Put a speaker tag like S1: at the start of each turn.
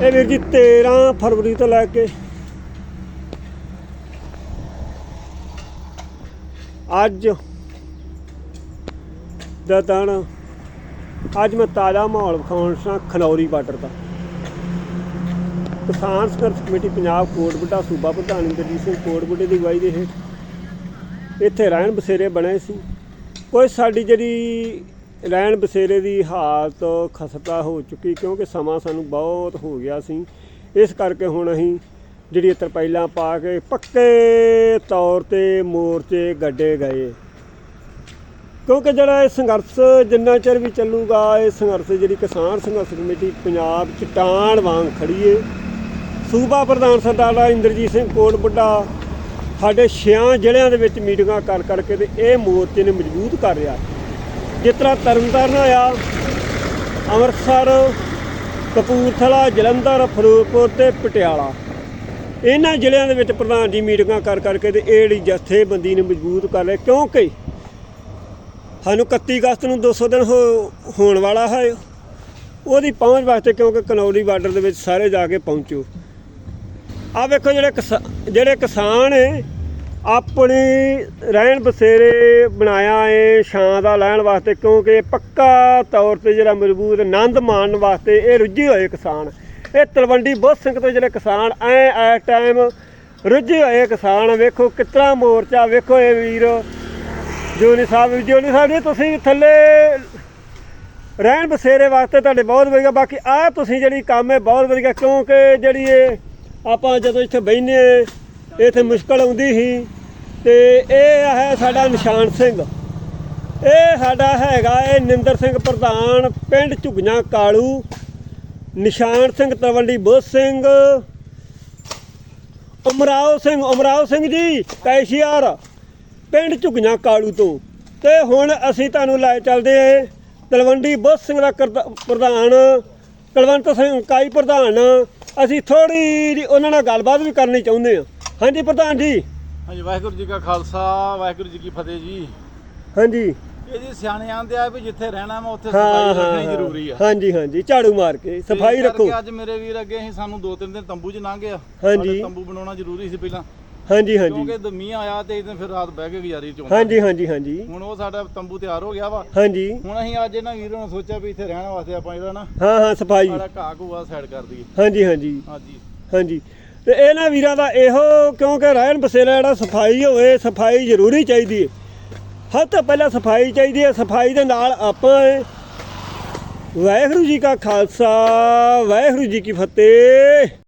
S1: ਇਹ ਵੀਰ ਜੀ 13 ਫਰਵਰੀ ਤੋਂ ਲੈ ਕੇ ਅੱਜ ਦਾ ਦਿਨ, ਅੱਜ ਮੈਂ ਤਾਜ਼ਾ ਮਾਹੌਲ ਵਿਖਾਉਣ ਸਾਂ ਖਨੌਰੀ ਬਾਰਡਰ ਦਾ। ਕਿਸਾਨ ਸੰਘਰਸ਼ ਕਮੇਟੀ ਪੰਜਾਬ ਕੋਟਬੁੱਢਾ ਸੂਬਾ ਪ੍ਰਧਾਨ ਇੰਦਰਜੀਤ ਸਿੰਘ ਕੋਟਬੁੱਢੇ ਦੀ ਅਗਵਾਈ ਦੇ ਹੇਠ ਇੱਥੇ ਰਹਿਣ ਬਸੇਰੇ ਬਣੇ ਸੀ। ਕੋਈ ਸਾਡੀ ਜਿਹੜੀ ਰਹਿਣ ਬਸੇਰੇ ਦੀ ਹਾਲਤ ਖਸਤਾ ਹੋ ਚੁੱਕੀ ਕਿਉਂਕਿ ਸਮਾਂ ਸਾਨੂੰ ਬਹੁਤ ਹੋ ਗਿਆ ਸੀ। ਇਸ ਕਰਕੇ ਹੁਣ ਅਸੀਂ ਜਿਹੜੀ ਤਰਪਾਈਲਾਂ ਪਾ ਕੇ ਪੱਕੇ ਤੌਰ ਤੇ ਮੋਰਚੇ ਗੱਡੇ ਗਏ। ਕਿਉਂਕਿ ਜਿਹੜਾ ਇਹ ਸੰਘਰਸ਼ ਜਿੰਨਾ ਚਿਰ ਵੀ ਚੱਲੂਗਾ, ਇਹ ਸੰਘਰਸ਼ ਜਿਹੜੀ ਕਿਸਾਨ ਸੰਘਰਸ਼ ਕਮੇਟੀ ਪੰਜਾਬ ਚਟਾਨ ਵਾਂਗ ਖੜੀ ਏ। ਸੂਬਾ ਪ੍ਰਧਾਨ ਸਰਦਾਰ ਇੰਦਰਜੀਤ ਸਿੰਘ ਕੋਟ ਬੁੱਢਾ ਸਾਡੇ ਛਿਆਂ ਜ਼ਿਲ੍ਹਿਆਂ ਦੇ ਵਿੱਚ ਮੀਟਿੰਗਾਂ ਕਰ ਕਰਕੇ ਤੇ ਇਹ ਮੋਰਚੇ ਨੂੰ ਮਜ਼ਬੂਤ ਕਰ ਰਿਹਾ ਜਿਸ ਤਰ੍ਹਾਂ ਤਰਨਤਾਰਨ ਹੋਇਆ, ਅੰਮ੍ਰਿਤਸਰ, ਕਪੂਰਥਲਾ, ਜਲੰਧਰ, ਫਿਰੋਜ਼ਪੁਰ ਤੇ ਪਟਿਆਲਾ। ਇਹਨਾਂ ਜ਼ਿਲ੍ਹਿਆਂ ਦੇ ਵਿੱਚ ਪ੍ਰਧਾਨ ਜੀ ਮੀਟਿੰਗਾਂ ਕਰ ਕਰਕੇ ਤੇ ਇਹ ਜਿਹੜੀ ਜਥੇਬੰਦੀ ਨੂੰ ਮਜ਼ਬੂਤ ਕਰ ਰਿਹਾ ਕਿਉਂਕਿ ਸਾਨੂੰ 31 ਅਗਸਤ ਨੂੰ 200 ਦਿਨ ਹੋ- ਹੋਣ ਵਾਲਾ ਹੈ। ਉਹਦੀ ਪਹੁੰਚ ਵਾਸਤੇ ਕਿਉਂਕਿ ਕਨੌਲੀ ਬਾਰਡਰ ਦੇ ਵਿੱਚ ਸਾਰੇ ਜਾ ਕੇ ਪਹੁੰਚੋ। ਆ ਵੇਖੋ ਜਿਹੜੇ ਕਿਸਾ- ਜਿਹੜੇ ਕਿਸਾਨ ਆਪਣੀ ਰਹਿਣ ਬਸੇਰੇ ਬਣਾਇਆ ਏ, ਛਾਂ ਦਾ ਲੈਣ ਵਾਸਤੇ, ਕਿਉਂਕਿ ਪੱਕਾ ਤੌਰ ਤੇ ਜਿਹੜਾ ਮਜ਼ਬੂਤ ਆਨੰਦ ਮਾਣਨ ਵਾਸਤੇ ਇਹ ਰੁੱਝੇ ਹੋਏ ਕਿਸਾਨ। ਇਹ ਤਲਵੰਡੀ ਬੁੱਧ ਸਿੰਘ ਤੋਂ ਜਿਹੜੇ ਕਿਸਾਨ, ਐ ਐ ਟਾਈਮ ਰੁੱਝੇ ਹੋਏ ਕਿਸਾਨ, ਵੇਖੋ ਕਿਤਨਾ ਮੋਰਚਾ, ਵੇਖੋ ਇਹ ਵੀਰ। ਜੋਨੀ ਸਾਹਿਬ ਜੋਨੀ ਸਾਹਿਬ ਜੀ, ਤੁਸੀਂ ਥੱਲੇ ਰਹਿਣ ਬਸੇਰੇ ਵਾਸਤੇ ਤੁਹਾਡੇ ਬਹੁਤ ਵਧੀਆ, ਬਾਕੀ ਆ ਤੁਸੀਂ ਜਿਹੜੀ ਕੰਮ ਹੈ ਬਹੁਤ ਵਧੀਆ, ਕਿਉਂਕਿ ਜਿਹੜੀ ਇਹ ਆਪਾਂ ਜਦੋਂ ਇੱਥੇ ਬੈਠਨੇ ਇੱਥੇ ਮੁਸ਼ਕਲ ਆਉਂਦੀ ਸੀ ਤੇ ਇਹ ਹੈ ਸਾਡਾ ਨਿਸ਼ਾਨ ਸਿੰਘ। ਇਹ ਸਾਡਾ ਹੈਗਾ ਇਹ ਨਿੰਦਰ ਸਿੰਘ ਪ੍ਰਧਾਨ, ਪਿੰਡ ਝੁਗੀਆਂ ਕਾਲੂ, ਨਿਸ਼ਾਨ ਸਿੰਘ ਤਲਵੰਡੀ ਬੋਧ ਸਿੰਘ। ਉਮਰਾਓ ਸਿੰਘ ਉਮਰਾਓ ਸਿੰਘ ਜੀ, ਕੈਸ਼ੀਆਰ, ਪਿੰਡ ਝੁਗੀਆਂ ਕਾਲੂ ਤੋਂ। ਤੇ ਹੁਣ ਅਸੀਂ ਤੁਹਾਨੂੰ ਲੈ ਚੱਲਦੇ ਆਂ ਤਲਵੰਡੀ ਬੁੱਧ ਸਿੰਘ ਦਾ ਕਰਦਾ- ਪ੍ਰਧਾਨ ਕੁਲਵੰਤ ਸਿੰਘ ਕਾਈ ਪ੍ਰਧਾਨ। ਅਸੀਂ ਥੋੜੀ ਜਿਹੀ ਉਹਨਾਂ ਨਾਲ ਗੱਲਬਾਤ ਵੀ ਕਰਨੀ ਚਾਹੁੰਦੇ ਹਾਂ। ਹਾਂਜੀ ਪ੍ਰਧਾਨ ਜੀ।
S2: ਹਾਂਜੀ ਵਾਹਿਗੁਰੂ ਜੀ ਕਾ ਖਾਲਸਾ ਵਾਹਿਗੁਰੂ ਜੀ ਕੀ ਫਤਿਹ ਜੀ।
S1: ਹਾਂਜੀ।
S2: ਇਹ ਜੀ ਸਿਆਣੇ ਆਂਦੇ ਆ ਵੀ ਜਿੱਥੇ ਰਹਿਣਾ ਵਾ ਉੱਥੇ ਸਫ਼ਾਈ ਰੱਖਣੀ। ਜ਼ਰੂਰੀ ਆ।
S1: ਹਾਂਜੀ ਹਾਂਜੀ ਝਾੜੂ ਮਾਰ ਕੇ ਸਫ਼ਾਈ ਰੱਖੋ।
S2: ਅੱਜ ਮੇਰੇ ਵੀਰ ਅੱਗੇ ਅਸੀਂ ਸਾਨੂੰ ਦੋ ਤਿੰਨ ਦਿਨ ਤੰਬੂ 'ਚ ਲੰਘ ਗਿਆ।
S1: ਹਾਂਜੀ।
S2: ਤੰਬੂ ਬਣਾਉਣਾ ਜ਼ਰੂਰੀ ਸੀ ਪਹਿਲਾਂ।
S1: ਹਾਂਜੀ ਹਾਂਜੀ।
S2: ਕਿਉਂਕਿ ਮੀਂਹ ਆਇਆ ਤੇ ਇਦਾਂ ਫਿਰ ਰਾਤ ਬਹਿ ਕੇ ਗੁਜ਼ਾਰੀ ਚੋਂ
S1: ਹਾਂਜੀ ਹਾਂਜੀ ਹਾਂਜੀ।
S2: ਹੁਣ ਉਹ ਸਾਡਾ ਤੰਬੂ ਤਿਆਰ ਹੋ ਗਿਆ ਵਾ।
S1: ਹਾਂਜੀ।
S2: ਹੁਣ ਅਸੀਂ ਅੱਜ ਇਹਨਾਂ ਵੀਰਾਂ ਨੂੰ ਸੋਚਿਆ ਵੀ ਇੱਥੇ ਰਹਿਣ ਵਾਸਤੇ ਆਪਾਂ ਇਹਦਾ ਨਾ
S1: ਹਾਂ ਹਾਂ ਸਫ਼ਾਈ।
S2: ਸਾਡਾ ਘਾਹ ਘੂਆ ਸਾਈਡ ਕਰ ਦਈਏ।
S1: ਹਾਂਜੀ ਹਾਂਜੀ।
S2: ਹਾਂਜੀ।
S1: ਹਾਂਜੀ। ਤੇ ਇਹਨਾਂ ਵੀਰਾਂ ਦਾ ਇਹੋ ਕਿਉਂਕਿ ਰਹਿਣ ਬਸੇਰਾ ਜਿਹੜਾ ਸਫ਼ਾਈ ਹੋਵੇ, ਸਫ਼ਾਈ ਜ਼ਰੂਰੀ ਚਾਹੀਦੀ ਹੈ ਹਰ ਤੋਂ ਪਹਿਲਾਂ ਸਫ਼ਾਈ ਚਾਹੀਦੀ ਹੈ ਸਫ਼ਾਈ ਦੇ ਨਾਲ ਆਪਾਂ ਵਾਹਿਗੁਰੂ ਜੀ ਕਾ ਖਾਲਸਾ, ਵਾਹਿਗੁਰੂ ਜੀ ਕੀ ਫਤਿਹ।